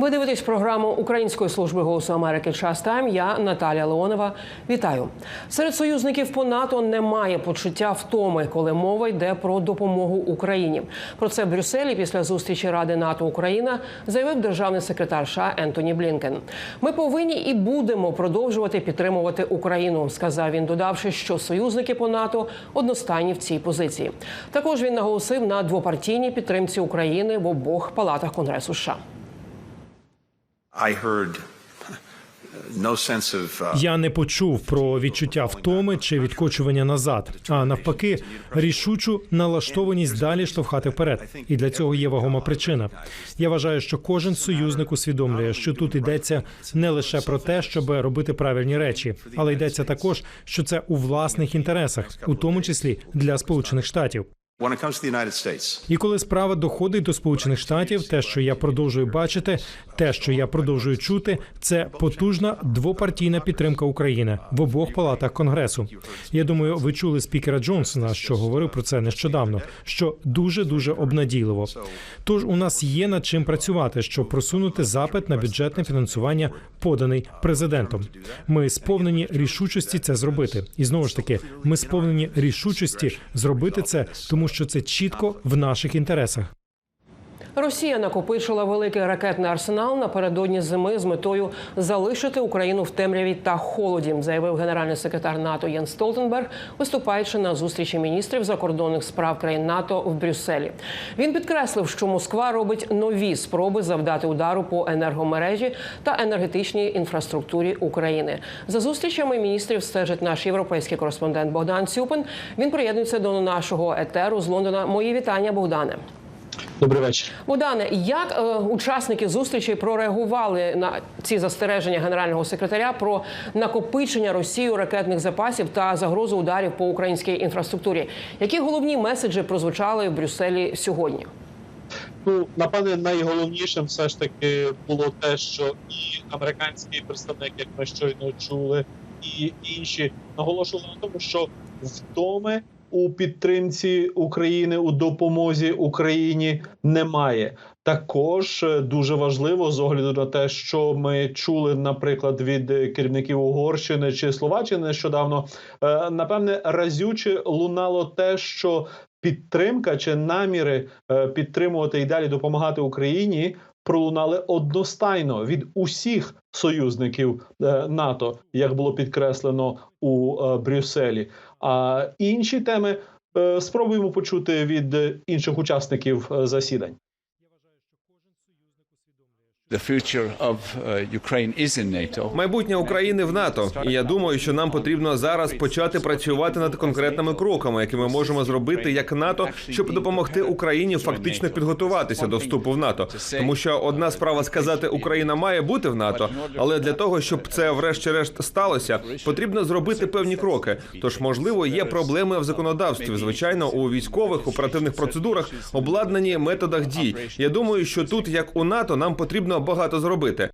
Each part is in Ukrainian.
Ви дивитесь програму Української служби голосу Америки Час Тайм. Я Наталія Леонова. Вітаю серед союзників по НАТО немає почуття втоми, коли мова йде про допомогу Україні. Про це в Брюсселі після зустрічі Ради НАТО Україна заявив державний секретар США Ентоні Блінкен. Ми повинні і будемо продовжувати підтримувати Україну, сказав він, додавши, що союзники по НАТО одностайні в цій позиції. Також він наголосив на двопартійній підтримці України в обох палатах Конгресу США. I heard uh, Я не почув про відчуття втоми чи відкочування назад, а навпаки, рішучу налаштованість далі штовхати вперед. І для цього є вагома причина. Я вважаю, що кожен союзник усвідомлює, що тут йдеться не лише про те, щоб робити правильні речі, але йдеться також, що це у власних інтересах, у тому числі для Сполучених Штатів. І коли справа доходить до Сполучених Штатів, те, що я продовжую бачити, те, що я продовжую чути, це потужна двопартійна підтримка України в обох палатах Конгресу. Я думаю, ви чули спікера Джонсона, що говорив про це нещодавно, що дуже дуже обнадійливо. Тож у нас є над чим працювати, щоб просунути запит на бюджетне фінансування, поданий президентом. Ми сповнені рішучості це зробити. І знову ж таки, ми сповнені рішучості зробити це, тому що це чітко в наших інтересах. Росія накопичила великий ракетний арсенал напередодні зими з метою залишити Україну в темряві та холоді, заявив генеральний секретар НАТО Єн Столтенберг, виступаючи на зустрічі міністрів закордонних справ країн НАТО в Брюсселі. Він підкреслив, що Москва робить нові спроби завдати удару по енергомережі та енергетичній інфраструктурі України. За зустрічами міністрів стежить наш європейський кореспондент Богдан Цюпин. Він приєднується до нашого етеру з Лондона. Мої вітання, Богдане. Добрий вечір. Богдане, як е, учасники зустрічі прореагували на ці застереження генерального секретаря про накопичення Росією ракетних запасів та загрозу ударів по українській інфраструктурі? Які головні меседжі прозвучали в Брюсселі сьогодні? Ну напевне, найголовнішим все ж таки було те, що і американський представник, як ми щойно чули, і інші наголошували на тому, що втоми у підтримці України у допомозі Україні немає. Також е, дуже важливо з огляду на те, що ми чули, наприклад, від керівників Угорщини чи Словаччини нещодавно, е, напевне, разюче лунало те, що підтримка чи наміри е, підтримувати і далі допомагати Україні пролунали одностайно від усіх союзників е, НАТО, як було підкреслено у е, Брюсселі. А інші теми е, спробуємо почути від інших учасників засідань. Майбутнє України в НАТО, і я думаю, що нам потрібно зараз почати працювати над конкретними кроками, які ми можемо зробити як НАТО, щоб допомогти Україні фактично підготуватися до вступу в НАТО. Тому що одна справа сказати, Україна має бути в НАТО, але для того, щоб це врешті-решт сталося, потрібно зробити певні кроки. Тож, можливо, є проблеми в законодавстві, звичайно, у військових оперативних процедурах, обладнані методах дій. Я думаю, що тут, як у НАТО, нам потрібно багато зробити.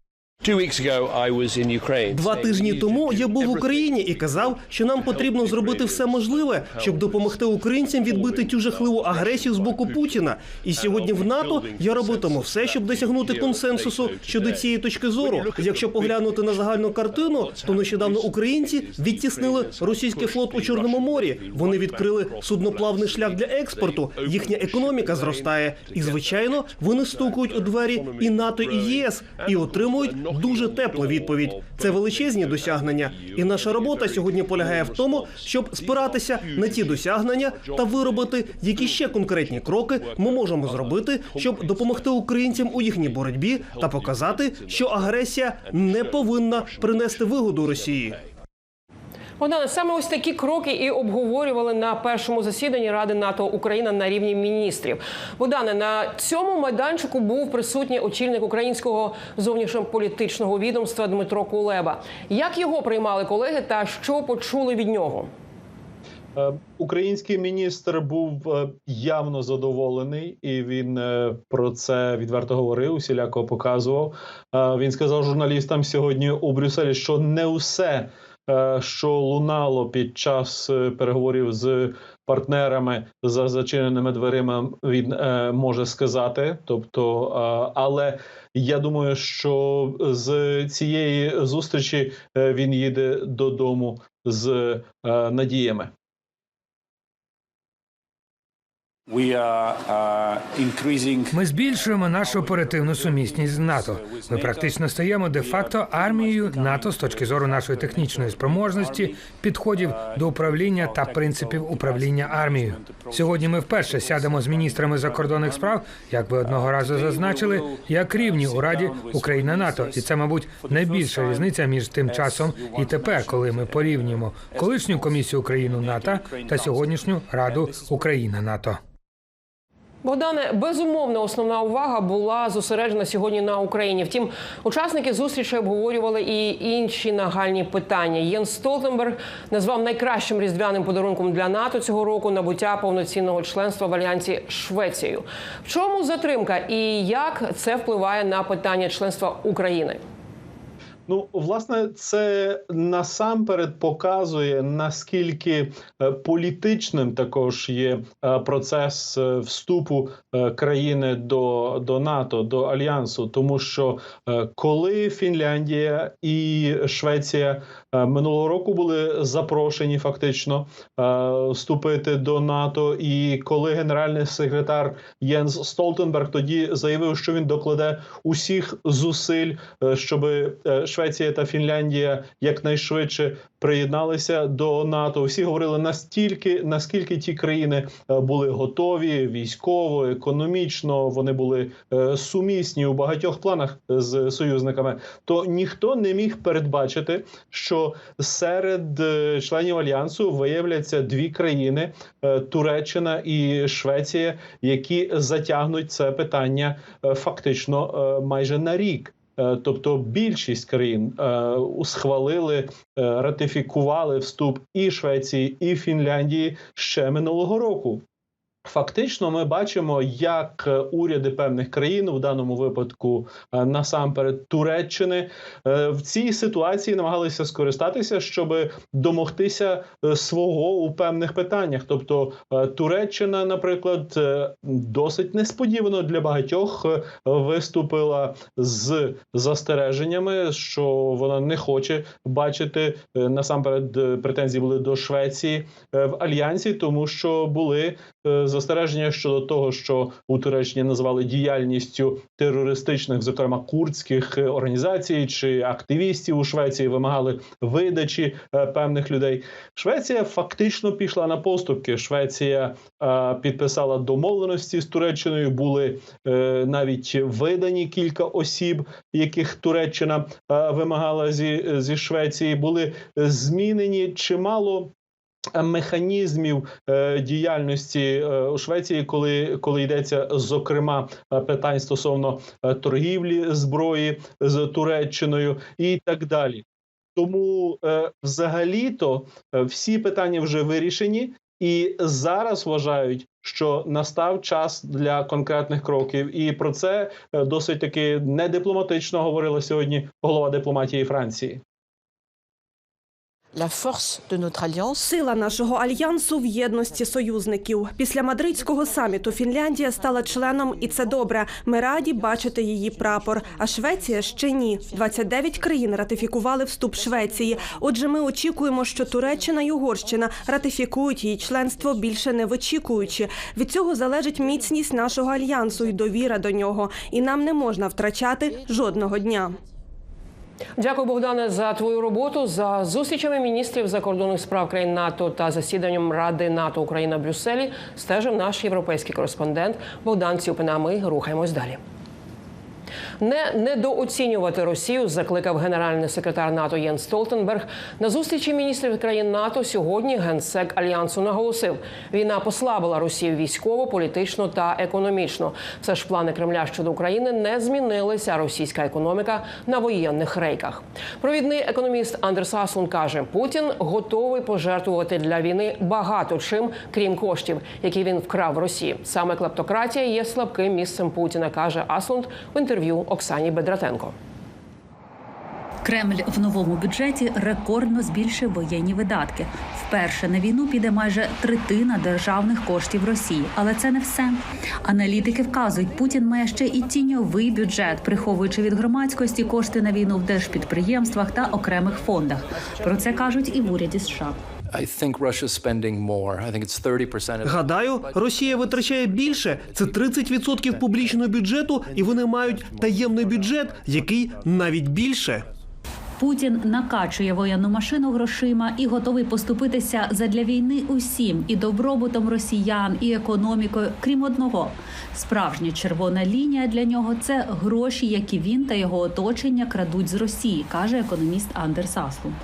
Два тижні тому я був в Україні і казав, що нам потрібно зробити все можливе, щоб допомогти українцям відбити цю жахливу агресію з боку Путіна. І сьогодні в НАТО я робитиму все, щоб досягнути консенсусу щодо цієї точки зору. Якщо поглянути на загальну картину, то нещодавно українці відтіснили російський флот у Чорному морі. Вони відкрили судноплавний шлях для експорту. Їхня економіка зростає, і звичайно, вони стукають у двері і НАТО, і ЄС, і отримують дуже тепла відповідь. Це величезні досягнення, і наша робота сьогодні полягає в тому, щоб спиратися на ті досягнення та виробити, які ще конкретні кроки ми можемо зробити, щоб допомогти українцям у їхній боротьбі та показати, що агресія не повинна принести вигоду Росії. Богдане, саме ось такі кроки і обговорювали на першому засіданні Ради НАТО Україна на рівні міністрів. Богдане, на цьому майданчику був присутній очільник українського зовнішньополітичного відомства Дмитро Кулеба. Як його приймали колеги та що почули від нього? Е, Український міністр був е, явно задоволений, і він е, про це відверто говорив, усіляко показував. Він сказав журналістам сьогодні у Брюсселі, що не усе що лунало під час е, переговорів з партнерами за зачиненими дверима, він е, може сказати. Тобто, е, але я думаю, що з цієї зустрічі е, він їде додому з е, надіями. Ми збільшуємо нашу оперативну сумісність з НАТО. Ми практично стаємо де-факто армією НАТО з точки зору нашої технічної спроможності, підходів до управління та принципів управління армією. Сьогодні ми вперше сядемо з міністрами закордонних справ, як ви одного разу зазначили, як рівні у Раді Україна НАТО, і це, мабуть, найбільша різниця між тим часом і тепер, коли ми порівнюємо колишню комісію Україну НАТО та сьогоднішню Раду Україна НАТО. Богдане, безумовно, основна увага була зосереджена сьогодні на Україні. Втім, учасники зустрічі обговорювали і інші нагальні питання. Єн Столтенберг назвав найкращим різдвяним подарунком для НАТО цього року набуття повноцінного членства в альянсі Швецією. В чому затримка і як це впливає на питання членства України? Ну, власне, це насамперед показує наскільки е, політичним також є е, процес е, вступу країни до, до НАТО, до альянсу, тому що коли Фінляндія і Швеція минулого року були запрошені фактично е, вступити до НАТО, і коли генеральний секретар Єнс Столтенберг тоді заявив, що він докладе усіх зусиль, е, щоб Швеція та Фінляндія якнайшвидше приєдналися до НАТО. Всі говорили настільки, наскільки ті країни е, були готові військово, економічно. Вони були е, сумісні у багатьох планах з союзниками. То ніхто не міг передбачити, що серед е, членів альянсу виявляться дві країни е, Туреччина і Швеція, які затягнуть це питання е, фактично майже на рік. Тобто більшість країн схвалили, ратифікували вступ і Швеції, і Фінляндії ще минулого року. Фактично, ми бачимо, як е, уряди певних країн, в даному випадку е, насамперед Туреччини, е, в цій ситуації намагалися скористатися, щоб домогтися свого у певних питаннях. Тобто Туреччина, наприклад, досить несподівано для багатьох виступила з застереженнями, що вона не хоче бачити насамперед претензії були до Швеції в альянсі, тому що були застереження щодо того, що у Туреччині називали діяльністю терористичних, зокрема курдських е, організацій чи активістів у Швеції, вимагали видачі е, певних людей. Швеція фактично пішла на поступки. Швеція е, підписала домовленості з Туреччиною. Були е, навіть видані кілька осіб, яких Туреччина е, вимагала зі, зі Швеції. Були змінені чимало механізмів е, діяльності е, у Швеції, коли, коли йдеться зокрема е, питань стосовно торгівлі зброї з Туреччиною і так далі. Тому взагалі-то всі питання вже вирішені, і зараз вважають, що настав час для конкретних кроків. І про це досить таки недипломатично говорила сьогодні голова дипломатії Франції. Сила нашого альянсу в єдності союзників. Після мадридського саміту Фінляндія стала членом, і це добре. Ми раді бачити її прапор. А Швеція ще ні. 29 країн ратифікували вступ Швеції. Отже, ми очікуємо, що Туреччина й Угорщина ратифікують її членство більше не вичікуючи. Від цього залежить міцність нашого альянсу і довіра до нього. І нам не можна втрачати жодного дня. Дякую, Богдане, за твою роботу за зустрічами міністрів закордонних справ країн НАТО та засіданням Ради НАТО Україна в Брюсселі. Стежив наш європейський кореспондент Богдан Цюпина. Ми рухаємось далі. Не недооцінювати Росію закликав генеральний секретар НАТО Єн Столтенберг. На зустрічі міністрів країн НАТО сьогодні генсек альянсу наголосив: війна послабила Росію військово, політично та економічно. Все ж плани Кремля щодо України не змінилися. Російська економіка на воєнних рейках. Провідний економіст Андерс Аслун каже: Путін готовий пожертвувати для війни багато чим, крім коштів, які він вкрав в Росії. Саме клептократія є слабким місцем Путіна, каже Аслунд в інтерв'ю Оксані Бедратенко. Кремль в новому бюджеті рекордно збільшив воєнні видатки. Вперше на війну піде майже третина державних коштів Росії, але це не все. Аналітики вказують, Путін має ще і тіньовий бюджет, приховуючи від громадськості кошти на війну в держпідприємствах та окремих фондах. Про це кажуть і в уряді США. Гадаю, Росія витрачає більше. Це 30% публічного бюджету, і вони мають таємний бюджет, який навіть більше. Путін накачує воєнну машину грошима і готовий поступитися задля війни усім і добробутом росіян, і економікою, крім одного. Справжня червона лінія для нього це гроші, які він та його оточення крадуть з Росії, каже економіст Андерс Аслун.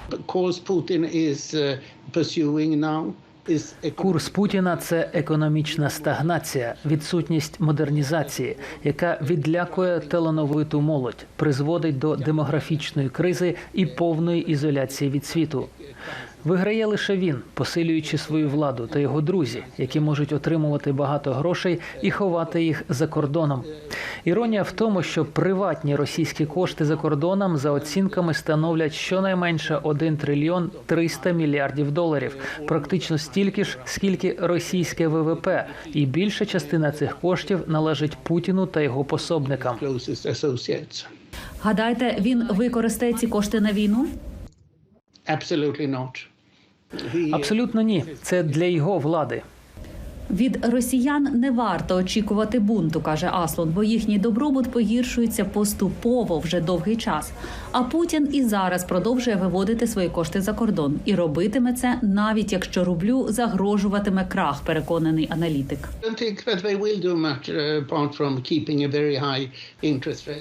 Курс Путіна це економічна стагнація, відсутність модернізації, яка відлякує талановиту молодь, призводить до демографічної кризи і повної ізоляції від світу. Виграє лише він, посилюючи свою владу та його друзі, які можуть отримувати багато грошей і ховати їх за кордоном. Іронія в тому, що приватні російські кошти за кордоном за оцінками становлять щонайменше 1 трильйон 300 мільярдів доларів, практично стільки ж, скільки російське ВВП, і більша частина цих коштів належить Путіну та його пособникам. Гадаєте, він використає ці кошти на війну? Абсолютно ні. Це для його влади. Від росіян не варто очікувати бунту, каже Аслон, бо їхній добробут погіршується поступово вже довгий час. А Путін і зараз продовжує виводити свої кошти за кордон і робитиме це навіть якщо рублю загрожуватиме крах, переконаний аналітик.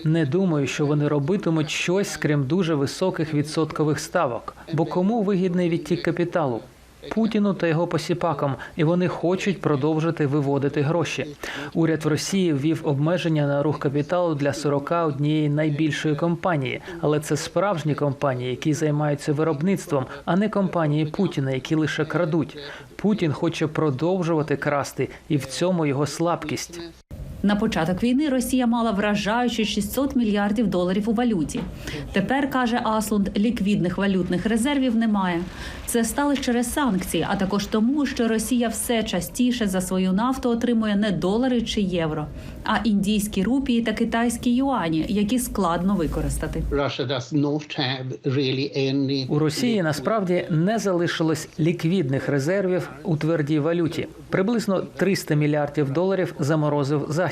Не думаю, що вони робитимуть щось, крім дуже високих відсоткових ставок. Бо кому вигідний відтік капіталу? Путіну та його посіпакам, і вони хочуть продовжити виводити гроші. Уряд в Росії ввів обмеження на рух капіталу для 41 найбільшої компанії, але це справжні компанії, які займаються виробництвом, а не компанії Путіна, які лише крадуть. Путін хоче продовжувати красти, і в цьому його слабкість. На початок війни Росія мала вражаючі 600 мільярдів доларів у валюті. Тепер каже Аслунд, ліквідних валютних резервів немає. Це стало через санкції, а також тому, що Росія все частіше за свою нафту отримує не долари чи євро, а індійські рупії та китайські юані, які складно використати. У Росії насправді не залишилось ліквідних резервів у твердій валюті. Приблизно 300 мільярдів доларів заморозив захід.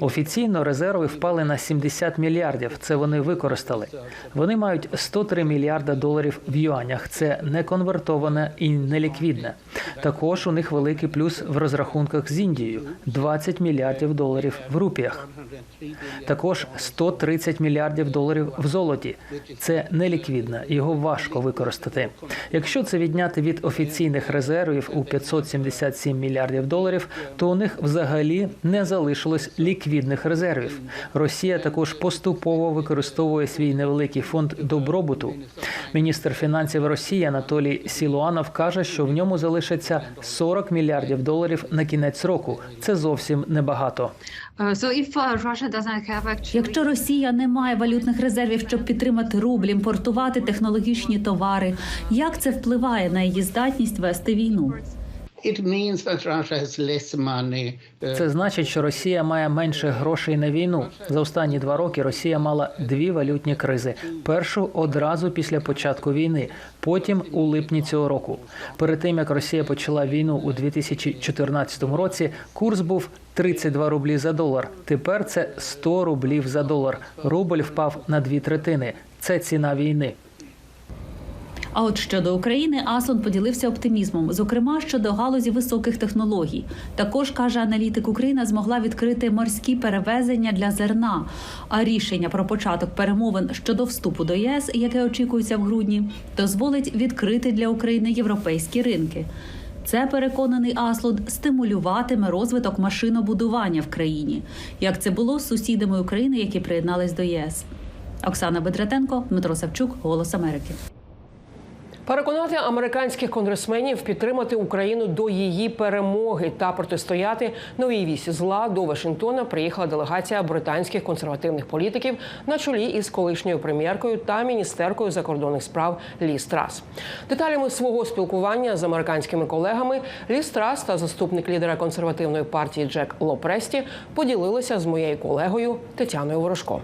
Офіційно резерви впали на 70 мільярдів. Це вони використали. Вони мають 103 мільярда доларів в юанях. Це не конвертоване і не ліквідне. Також у них великий плюс в розрахунках з Індією 20 мільярдів доларів в рупіях. Також 130 мільярдів доларів в золоті. Це не ліквідне, його важко використати. Якщо це відняти від офіційних резервів у 577 мільярдів доларів, то у них взагалі не залишилось ліквідних резервів. Росія також поступово використовує свій невеликий фонд добробуту. Міністр фінансів Росії Анатолій Сілуанов каже, що в ньому залишиться 40 мільярдів доларів на кінець року. Це зовсім небагато. Якщо Росія не має валютних резервів, щоб підтримати рубль, імпортувати технологічні товари, як це впливає на її здатність вести війну? Це значить, що Росія має менше грошей на війну. За останні два роки Росія мала дві валютні кризи: першу одразу після початку війни, потім у липні цього року. Перед тим як Росія почала війну у 2014 році, курс був 32 рублі за долар. Тепер це 100 рублів за долар. Рубль впав на дві третини. Це ціна війни. А от щодо України, Асон поділився оптимізмом, зокрема щодо галузі високих технологій. Також каже аналітик, Україна змогла відкрити морські перевезення для зерна. А рішення про початок перемовин щодо вступу до ЄС, яке очікується в грудні, дозволить відкрити для України європейські ринки. Це переконаний Аслуд стимулюватиме розвиток машинобудування в країні, як це було з сусідами України, які приєднались до ЄС. Оксана Бедратенко, Дмитро Савчук, Голос Америки. Переконати американських конгресменів підтримати Україну до її перемоги та протистояти новій вісі зла до Вашингтона приїхала делегація британських консервативних політиків на чолі із колишньою прем'єркою та міністеркою закордонних справ Лі Страс. Деталями свого спілкування з американськими колегами Лі Страс та заступник лідера консервативної партії Джек Лопресті поділилися з моєю колегою Тетяною Ворожко.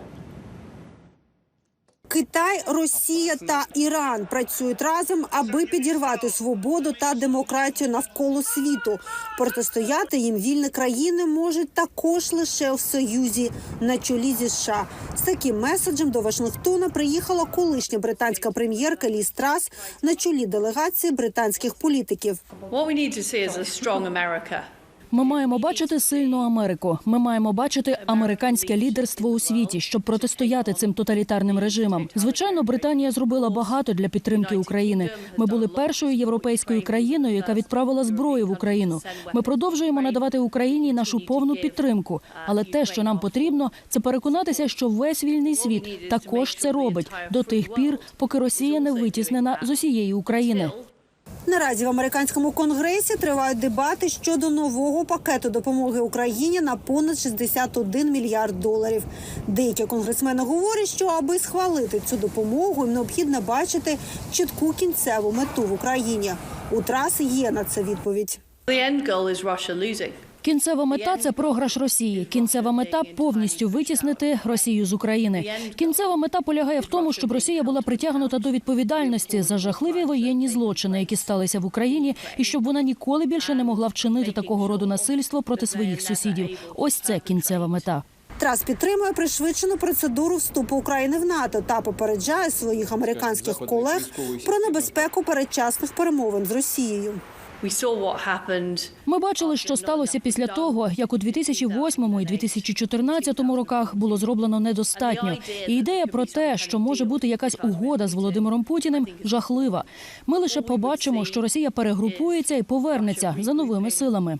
Китай, Росія та Іран працюють разом, аби підірвати свободу та демократію навколо світу. Протистояти їм вільні країни можуть також лише в союзі на чолі зі США. З таким меседжем до Вашингтона приїхала колишня британська прем'єрка Лі Страс на чолі делегації британських політиків. What we need to. Ми маємо бачити сильну Америку. Ми маємо бачити американське лідерство у світі, щоб протистояти цим тоталітарним режимам. Звичайно, Британія зробила багато для підтримки України. Ми були першою європейською країною, яка відправила зброю в Україну. Ми продовжуємо надавати Україні нашу повну підтримку. Але те, що нам потрібно, це переконатися, що весь вільний світ також це робить до тих пір, поки Росія не витіснена з усієї України. Наразі в американському конгресі тривають дебати щодо нового пакету допомоги Україні на понад 61 мільярд доларів. Деякі конгресмени говорять, що аби схвалити цю допомогу, їм необхідно бачити чітку кінцеву мету в Україні. У траси є на це відповідь. The end goal is Russia losing. Кінцева мета це програш Росії. Кінцева мета повністю витіснити Росію з України. Кінцева мета полягає в тому, щоб Росія була притягнута до відповідальності за жахливі воєнні злочини, які сталися в Україні, і щоб вона ніколи більше не могла вчинити такого роду насильство проти своїх сусідів. Ось це кінцева мета. Трас підтримує пришвидшену процедуру вступу України в НАТО та попереджає своїх американських колег про небезпеку передчасних перемовин з Росією. We saw what happened. Ми бачили, що сталося після того, як у 2008 і 2014 роках було зроблено недостатньо. І ідея про те, що може бути якась угода з Володимиром Путіним, жахлива. Ми лише побачимо, що Росія перегрупується і повернеться за новими силами.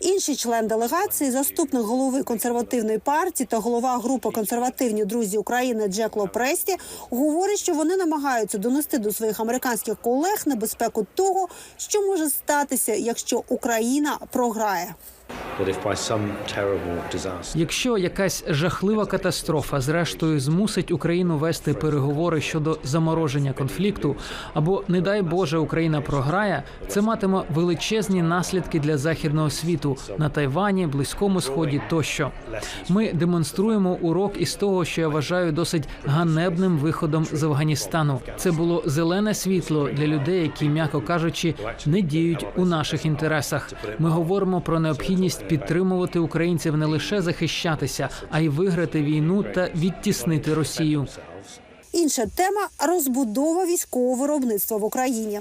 Інший член делегації, заступник голови консервативної партії та голова групи консервативні друзі України Джек Лопресті, говорить, що вони намагаються донести до своїх американських колег небезпеку того, що може статися, якщо Україна програє. Якщо якась жахлива катастрофа зрештою змусить Україну вести переговори щодо замороження конфлікту, або не дай Боже Україна програє, це матиме величезні наслідки для західного світу на Тайвані, Близькому Сході тощо. Ми демонструємо урок із того, що я вважаю досить ганебним виходом з Афганістану. Це було зелене світло для людей, які, м'яко кажучи, не діють у наших інтересах. Ми говоримо про необхідність підтримувати українців не лише захищатися, а й виграти війну та відтіснити Росію. Інша тема розбудова військового виробництва в Україні.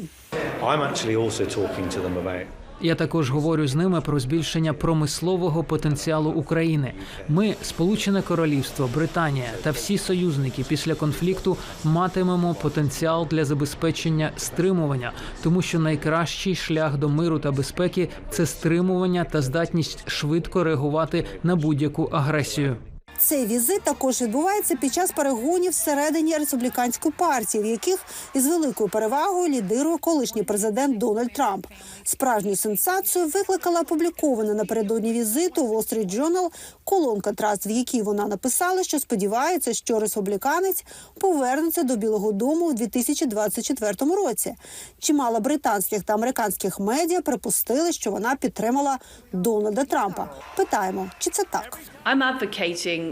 Я також говорю з ними про збільшення промислового потенціалу України. Ми, Сполучене Королівство, Британія та всі союзники після конфлікту матимемо потенціал для забезпечення стримування, тому що найкращий шлях до миру та безпеки це стримування та здатність швидко реагувати на будь-яку агресію. Цей візит також відбувається під час перегонів всередині республіканської партії, в яких із великою перевагою лідирує колишній президент Дональд Трамп. Справжню сенсацію викликала опублікована напередодні візиту Wall Street Journal колонка Траст, в якій вона написала, що сподівається, що республіканець повернеться до Білого Дому в 2024 році. Чимало британських та американських медіа припустили, що вона підтримала Дональда Трампа. Питаємо, чи це так? I'm advocating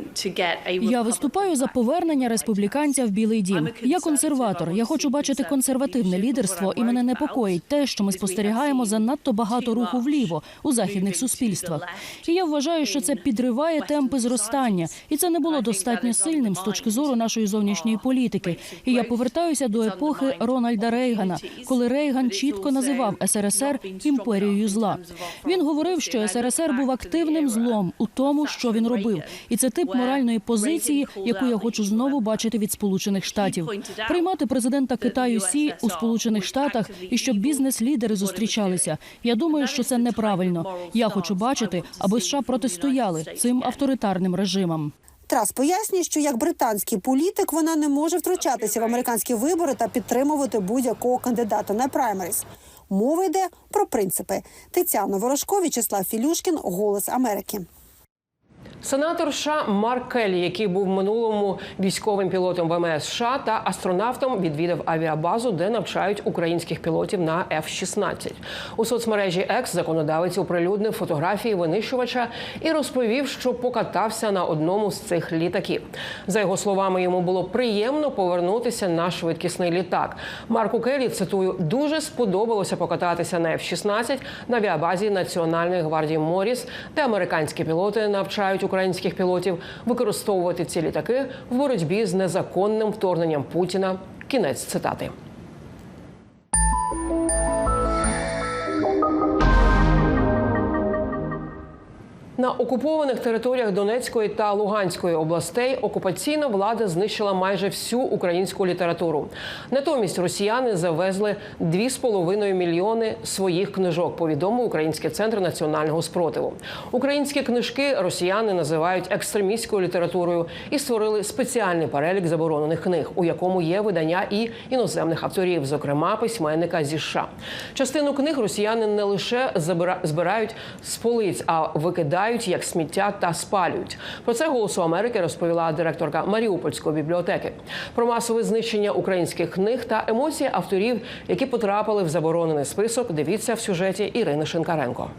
Я виступаю за повернення республіканця в Білий Дім. Я консерватор. Я хочу бачити консервативне лідерство, і мене непокоїть те, що ми спостерігаємо занадто багато руху вліво у західних суспільствах. І я вважаю, що це підриває темпи зростання, і це не було достатньо сильним з точки зору нашої зовнішньої політики. І я повертаюся до епохи Рональда Рейгана, коли Рейган чітко називав СРСР імперією зла. Він говорив, що СРСР був активним злом у тому, що він робив, і це тип моральної позиції, яку я хочу знову бачити від Сполучених Штатів. Приймати президента Китаю Сі у Сполучених Штатах і щоб бізнес-лідери зустрічалися. Я думаю, що це неправильно. Я хочу бачити, аби США протистояли цим авторитарним режимам. Трас пояснює, що як британський політик вона не може втручатися в американські вибори та підтримувати будь-якого кандидата на праймеріс. Мова йде про принципи. Тетяна Ворожко, В'ячеслав Філюшкін, Голос Америки. Сенатор США Марк Келлі, який був минулому військовим пілотом ВМС США та астронавтом, відвідав авіабазу, де навчають українських пілотів на F-16. У соцмережі X законодавець оприлюднив фотографії винищувача і розповів, що покатався на одному з цих літаків. За його словами, йому було приємно повернутися на швидкісний літак. Марку Келлі, цитую, дуже сподобалося покататися на F-16 на авіабазі Національної гвардії Моріс, де американські пілоти навчають українських пілотів використовувати ці літаки в боротьбі з незаконним вторгненням Путіна. Кінець цитати. На окупованих територіях Донецької та Луганської областей окупаційна влада знищила майже всю українську літературу. Натомість росіяни завезли 2,5 мільйони своїх книжок. Повідомив Український центр національного спротиву. Українські книжки росіяни називають екстремістською літературою і створили спеціальний перелік заборонених книг, у якому є видання і іноземних авторів, зокрема письменника зі США. Частину книг росіяни не лише збирають з полиць, а викидають як сміття та спалюють. Про це голосу Америки розповіла директорка Маріупольської бібліотеки. Про масове знищення українських книг та емоції авторів, які потрапили в заборонений список. Дивіться в сюжеті Ірини Шинкаренко.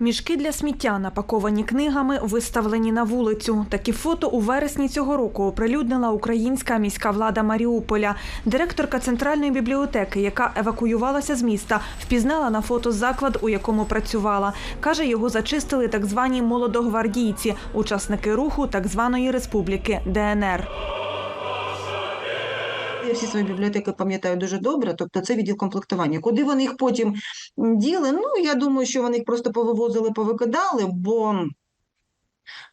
Мішки для сміття, напаковані книгами, виставлені на вулицю. Такі фото у вересні цього року оприлюднила українська міська влада Маріуполя. Директорка центральної бібліотеки, яка евакуювалася з міста, впізнала на фото заклад, у якому працювала. Каже, його зачистили так звані молодогвардійці, учасники руху так званої республіки ДНР. Всі свої бібліотеки пам'ятаю дуже добре, тобто це відділ комплектування. Куди вони їх потім діли? Ну, я думаю, що вони їх просто повивозили, повикидали, бо,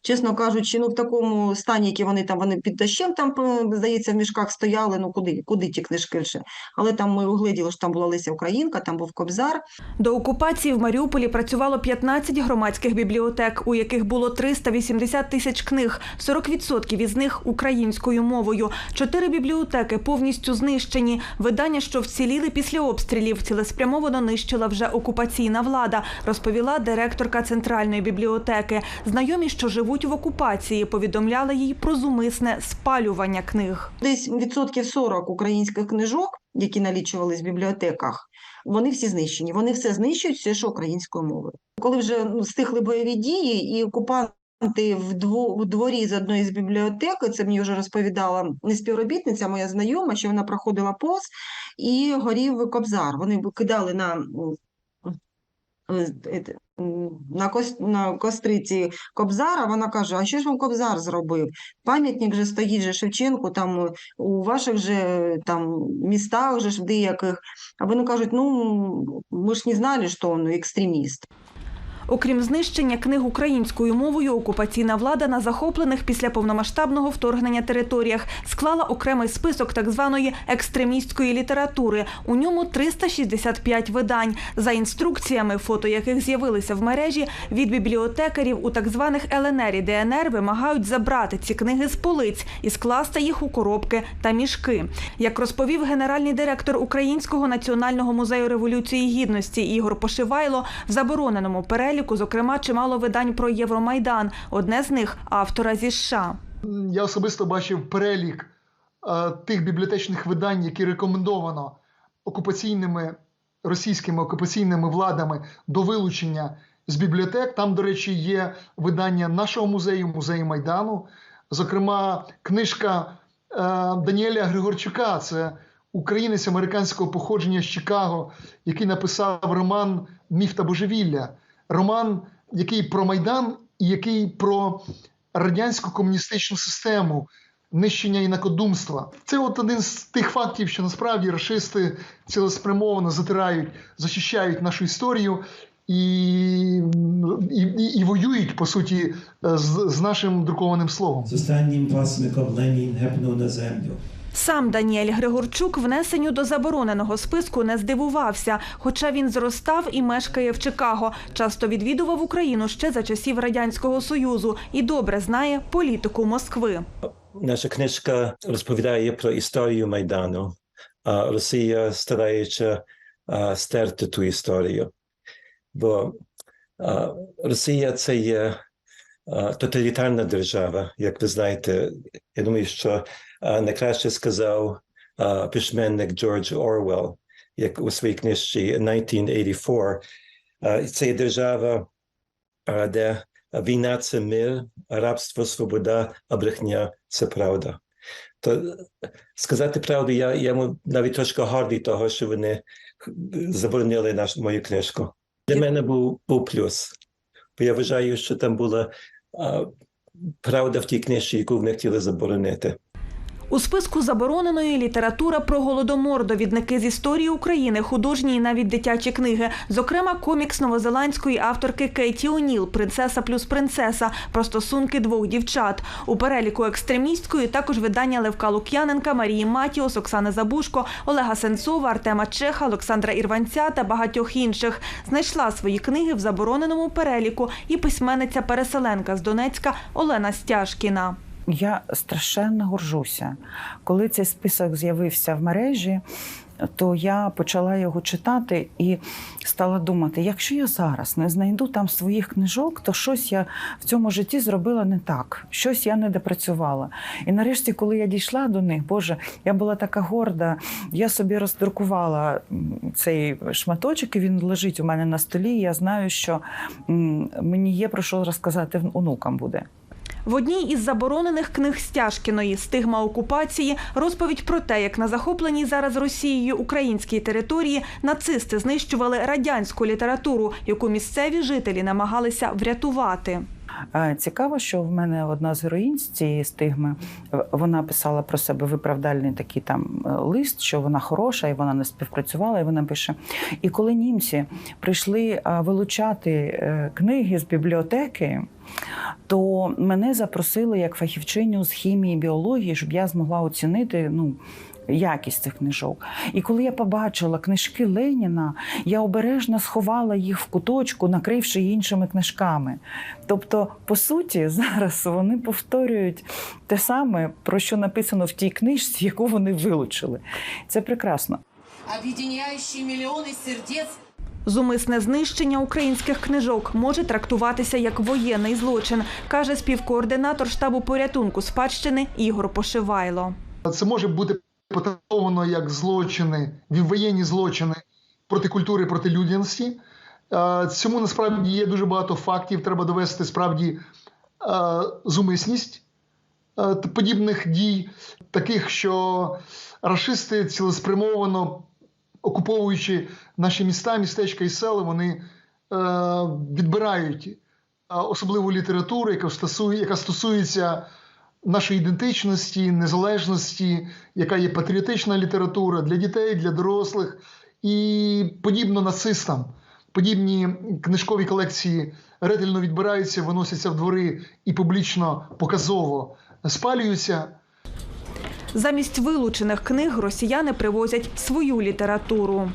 чесно кажучи, ну в такому стані, які вони там, вони під дощем там, е, здається, в мішках стояли, ну куди, куди ті книжки вже? Але там ми угледіли, що там була Леся Українка, там був Кобзар. До окупації в Маріуполі працювало 15 громадських бібліотек, у яких було 380 тисяч книг, 40% із них українською мовою. Чотири бібліотеки повністю знищені. Видання, що вціліли після обстрілів, цілеспрямовано нищила вже окупаційна влада, розповіла директорка центральної бібліотеки. Знайомі, що живуть в окупації, повідомляли їй про зумисне спалювання книг. Десь відсотків 40 українських книжок, які налічувались в бібліотеках, вони всі знищені. Вони все знищують, все, що українською мовою. Коли вже ну, стихли бойові дії, і окупанти в в дворі з одної з бібліотек, це мені вже розповідала не співробітниця, моя знайома, що вона проходила повз, і горів кобзар. Вони кидали на на, кос, на костриці Кобзара, вона каже, а що ж вам Кобзар зробив? Пам'ятник же стоїть же Шевченку там е, у ваших же е, там містах же ж деяких. А вони кажуть, ну ми ж не знали, що він екстреміст. Окрім знищення книг українською мовою, окупаційна влада на захоплених після повномасштабного вторгнення територіях склала окремий список так званої екстремістської літератури. У ньому 365 видань. За інструкціями, фото яких з'явилися в мережі, від бібліотекарів у так званих ЛНР і ДНР вимагають забрати ці книги з полиць і скласти їх у коробки та мішки. Як розповів генеральний директор Українського національного музею революції гідності Ігор Пошивайло, в забороненому переліку, зокрема, чимало видань про Євромайдан. Одне з них автора зі США. Я особисто бачив перелік е, тих бібліотечних видань, які рекомендовано окупаційними російськими окупаційними владами до вилучення з бібліотек. Там, до речі, є видання нашого музею, музею Майдану. Зокрема, книжка е, Даніеля Григорчука, це українець американського походження з Чикаго, який написав роман Міф та божевілля. Роман, який про Майдан і який про радянську комуністичну систему, нищення інакодумства. Це от один з тих фактів, що насправді расисти цілеспрямовано затирають, захищають нашу історію. І, і, і, воюють по суті з, з нашим друкованим словом. З останнім пасмиком Ленін гепнув на землю. Сам Даніель Григорчук внесенню до забороненого списку не здивувався, хоча він зростав і мешкає в Чикаго. Часто відвідував Україну ще за часів радянського союзу і добре знає політику Москви. Наша книжка розповідає про історію Майдану, а Росія старається стерти ту історію. Бо Росія це є тоталітарна держава, як ви знаєте. Я думаю, що найкраще сказав письменник Джордж Орвелл, як у своїй книжці 1984. А, Це є держава, де війна це мир, рабство, свобода, а брехня це правда. То сказати правду, я йому навіть трошки гордий того, що вони заборонили наш, мою книжку. Для мене був, був плюс. Бо я вважаю, що там була а, правда в тій книжці, яку вони хотіли заборонити. У списку забороненої література про голодомор, довідники з історії України, художні і навіть дитячі книги. Зокрема, комікс новозеландської авторки Кейті О'Ніл Принцеса плюс принцеса про стосунки двох дівчат. У переліку екстремістської також видання Левка Лук'яненка, Марії Матіос, Оксани Забушко, Олега Сенцова, Артема Чеха, Олександра Ірванця та багатьох інших. Знайшла свої книги в забороненому переліку і письменниця-переселенка з Донецька Олена Стяжкіна. Я страшенно горжуся. Коли цей список з'явився в мережі, то я почала його читати і стала думати: якщо я зараз не знайду там своїх книжок, то щось я в цьому житті зробила не так, щось я не допрацювала. І нарешті, коли я дійшла до них, Боже, я була така горда. Я собі роздрукувала цей шматочок, і він лежить у мене на столі. і Я знаю, що мені є про що розказати онукам буде. В одній із заборонених книг Стяжкіної Стигма окупації розповідь про те, як на захопленій зараз Росією українській території нацисти знищували радянську літературу, яку місцеві жителі намагалися врятувати. Цікаво, що в мене одна з героїнь з цієї стигми вона писала про себе виправдальний такий там е, лист, що вона хороша і вона не співпрацювала. І вона пише: і коли німці прийшли вилучати е, книги з бібліотеки, то мене запросили як фахівчиню з хімії і біології, щоб я змогла оцінити ну. Якість цих книжок. І коли я побачила книжки Леніна, я обережно сховала їх в куточку, накривши іншими книжками. Тобто, по суті, зараз вони повторюють те саме, про що написано в тій книжці, яку вони вилучили. Це прекрасно. объединяющий миллионы сердец Зумисне знищення українських книжок може трактуватися як воєнний злочин, каже співкоординатор штабу порятунку спадщини Ігор Пошивайло. Це може бути потрактовано як злочини, воєнні злочини проти культури, проти людяності. Цьому насправді є дуже багато фактів. Треба довести справді зумисність подібних дій, таких, що рашисти цілеспрямовано окуповуючи наші міста, містечка і села, вони відбирають особливу літературу, яка стосується нашої ідентичності, незалежності, яка є патріотична література для дітей, для дорослих, і подібно нацистам. Подібні книжкові колекції ретельно відбираються, виносяться в двори і публічно показово спалюються. Замість вилучених книг росіяни привозять свою літературу.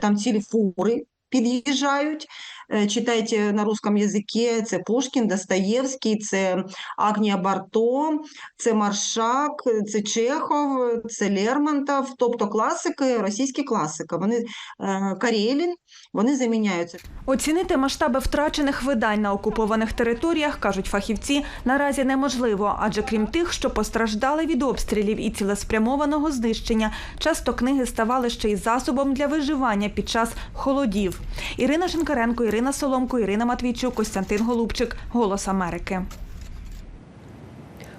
Там цілі фури під'їжджають. Е, Читайте на русском языке, Це Пушкін, Достоєвський, це Агнія Барто, це Маршак, це Чехов, це Лермонтов, тобто класики, російські класики. Вони е, Карелін, вони заміняються. Оцінити масштаби втрачених видань на окупованих територіях, кажуть фахівці, наразі неможливо, адже крім тих, що постраждали від обстрілів і цілеспрямованого знищення, часто книги ставали ще й засобом для виживання під час холодів. Ірина Шинкаренко, Ірина Соломко, Ірина Матвійчук, Костянтин Голубчик. Голос Америки.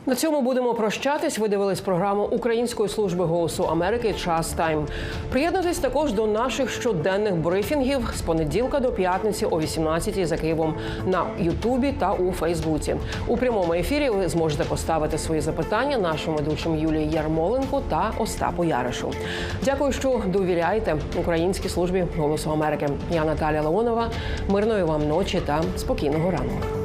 На цьому будемо прощатись. Ви дивились програму Української служби голосу Америки Час Тайм. Приєднуйтесь також до наших щоденних брифінгів з понеділка до п'ятниці о 18 за Києвом на Ютубі та у Фейсбуці. У прямому ефірі ви зможете поставити свої запитання нашим ведучим Юлії Ярмоленко та Остапу Яришу. Дякую, що довіряєте Українській службі голосу Америки. Я Наталя Леонова. Мирної вам ночі та спокійного ранку.